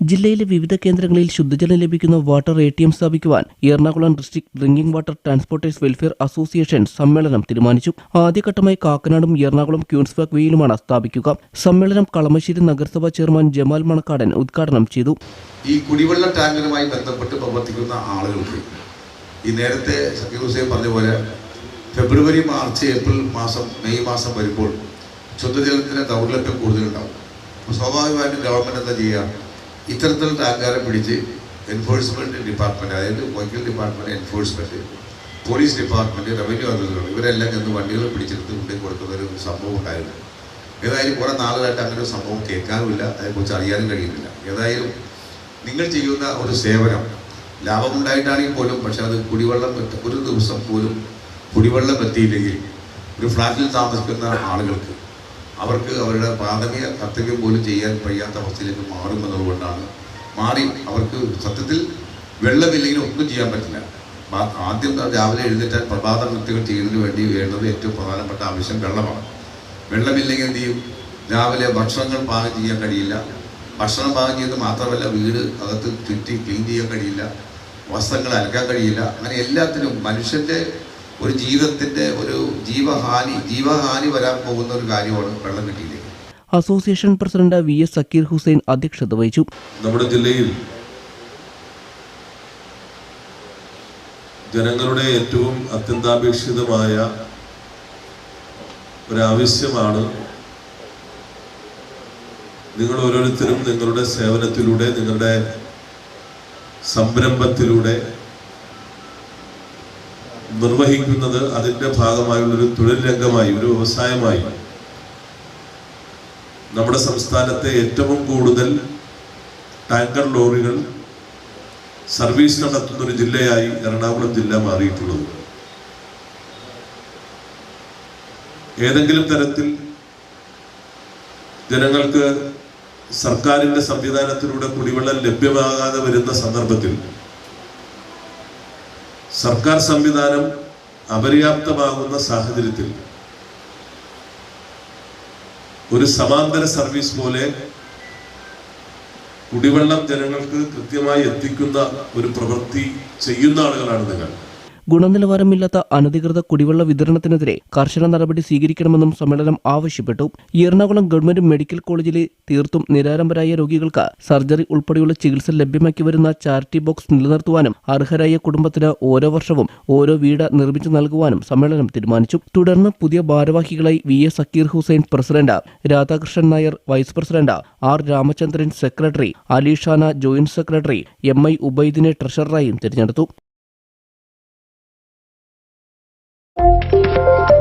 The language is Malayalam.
ജില്ലയിലെ വിവിധ കേന്ദ്രങ്ങളിൽ ശുദ്ധജലം ലഭിക്കുന്ന വാട്ടർ എ ടി എം സ്ഥാപിക്കുവാൻ Ernakulam district drinking water transporters welfare association സമ്മേളനം തീരുമാനിച്ചു. ആദ്യഘട്ടമായി കാക്കനാടും എറണാകുളം ക്യൂൻസ്ബർഗ് വേയിലുമാണ് സ്ഥാപിക്കുക. സമ്മേളനം കളമശ്ശേരി നഗരസഭാ ചെയർമാൻ ജമാൽ മണക്കാടൻ ഉദ്ഘാടനം ചെയ്തു. ഈ കുടിവെള്ള ടാങ്കറുമായി ബന്ധപ്പെട്ട് പ്രവർത്തിക്കുന്ന ആളുകൾക്ക് ഈ നേരത്തെ ഹുസൈൻ പറഞ്ഞ പോലെ ഫെബ്രുവരി മാർച്ച് ഏപ്രിൽ മാസം മെയ് മാസം വരുമ്പോൾ ശുദ്ധജലത്തിന് ദൗർലഭ്യം കൂടുതലുണ്ടാവും. അപ്പോൾ സ്വാഭാവികമായിട്ടും ഗവൺമെന്റ് എന്താ ചെയ്യുക? ഇത്തരത്തിലുള്ള ടാങ്കാരെ പിടിച്ച് എൻഫോഴ്സ്മെന്റ് ഡിപ്പാർട്ട്മെന്റ് അതായത് വക്കീൽ department enforcement police department revenue അതോറിറ്റികൾ ഇവരെല്ലാം ചെന്ന് വണ്ടികൾ പിടിച്ചെടുത്ത് കൊണ്ടു കൊടുക്കുന്ന ഒരു സംഭവം ഉണ്ടായിരുന്നു. ഏതായാലും കുറേ നാളുകളായിട്ട് അങ്ങനെ ഒരു സംഭവം കേൾക്കാനുമില്ല. അതേക്കുറിച്ച് അറിയാനും കഴിയുന്നില്ല. ഏതായാലും നിങ്ങൾ ചെയ്യുന്ന ഒരു സേവനം ലാഭമുണ്ടായിട്ടാണെങ്കിൽ പോലും പക്ഷെ അത് കുടിവെള്ളം ഒരു ദിവസം പോലും കുടിവെള്ളം എത്തിയില്ലെങ്കിൽ ഒരു ഫ്ലാറ്റിൽ താമസിക്കുന്ന ആളുകൾക്ക് അവർക്ക് അവരുടെ പ്രാഥമിക കർത്തവ്യം പോലും ചെയ്യാൻ കഴിയാത്ത അവസ്ഥയിലേക്ക് മാറുന്നതുകൊണ്ടാണ് മാറി അവർക്ക് സത്യത്തിൽ വെള്ളമില്ലെങ്കിൽ ഒന്നും ചെയ്യാൻ പറ്റില്ല. ആദ്യം രാവിലെ എഴുന്നേറ്റാൽ പ്രഭാത കൃത്യങ്ങൾ ചെയ്യുന്നതിന് വേണ്ടി വേണ്ടത് ഏറ്റവും പ്രധാനപ്പെട്ട ആവശ്യം വെള്ളമാണ്. വെള്ളമില്ലെങ്കിൽ എന്ത് ചെയ്യും? രാവിലെ ഭക്ഷണങ്ങൾ പാകം ചെയ്യാൻ കഴിയില്ല. ഭക്ഷണം പാകം ചെയ്യുന്നത് മാത്രമല്ല വീട് അകത്ത് ചുറ്റി ക്ലീൻ ചെയ്യാൻ കഴിയില്ല. വസ്ത്രങ്ങൾ അലക്കാൻ കഴിയില്ല. അങ്ങനെ എല്ലാത്തിനും മനുഷ്യന്റെ ഒരു ജീവിതത്തിന്റെ ഒരു ജീവഹാനി ജീവഹാനി വരാൻ പോകുന്ന ഒരു കാര്യമാണ് വെള്ളം കിട്ടിയില്ലേ? Association president V S Zakir Hussain അധ്യക്ഷത വഹിച്ചു. നമ്മുടെ ജില്ലയിൽ ജനങ്ങളുടെ ഏറ്റവും അത്യന്താപേക്ഷിതമായ ഒരാവശ്യമാണ് നിങ്ങൾ ഓരോരുത്തരും നിങ്ങളുടെ സേവനത്തിലൂടെ നിങ്ങളുടെ സംരംഭത്തിലൂടെ നിർവഹിക്കുന്നത് അതിന്റെ ഭാഗമായുള്ളൊരു തൊഴിൽ രംഗമായി ഒരു വ്യവസായമായി. നമ്മുടെ സംസ്ഥാനത്തെ ഏറ്റവും കൂടുതൽ ടാങ്കർ ലോറികൾ സർവീസ് നടത്തുന്ന ഒരു ജില്ലയായി എറണാകുളം ജില്ല മാറിയിട്ടുള്ളത്. ഏതെങ്കിലും തരത്തിൽ ജനങ്ങൾക്ക് സർക്കാരിന്റെ സംവിധാനത്തിലൂടെ കുടിവെള്ളം ലഭ്യമാകാതെ വരുന്ന സന്ദർഭത്തിൽ സർക്കാർ സംവിധാനം അപര്യാപ്തമാകുന്ന സാഹചര്യത്തിൽ ഒരു സമാന്തര സർവീസ് പോലെ കുടിവെള്ളം ജനങ്ങൾക്ക് കൃത്യമായി എത്തിക്കുന്ന ഒരു പ്രവൃത്തി ചെയ്യുന്ന ആളുകളാണ് നിങ്ങൾ. ഗുണനിലവാരമില്ലാത്ത അനധികൃത കുടിവെള്ള വിതരണത്തിനെതിരെ കർശന നടപടി സ്വീകരിക്കണമെന്നും സമ്മേളനം ആവശ്യപ്പെട്ടു. എറണാകുളം ഗവൺമെന്റ് മെഡിക്കൽ കോളേജിലെ തീർത്തും നിരാരംഭരായ രോഗികൾക്ക് സർജറി ഉൾപ്പെടെയുള്ള ചികിത്സ ലഭ്യമാക്കി വരുന്ന ചാരിറ്റി ബോക്സ് നിലനിർത്തുവാനും അർഹരായ കുടുംബത്തിന് ഓരോ വർഷവും ഓരോ വീട് നിർമ്മിച്ചു നൽകുവാനും സമ്മേളനം തീരുമാനിച്ചു. തുടർന്ന് പുതിയ ഭാരവാഹികളായി V S Zakir Hussain president Radhakrishnan Nair vice president R Ramachandran secretary Alishana joint secretary M I ഉബൈദിനെ ട്രഷററായും തിരഞ്ഞെടുത്തു. Thank you.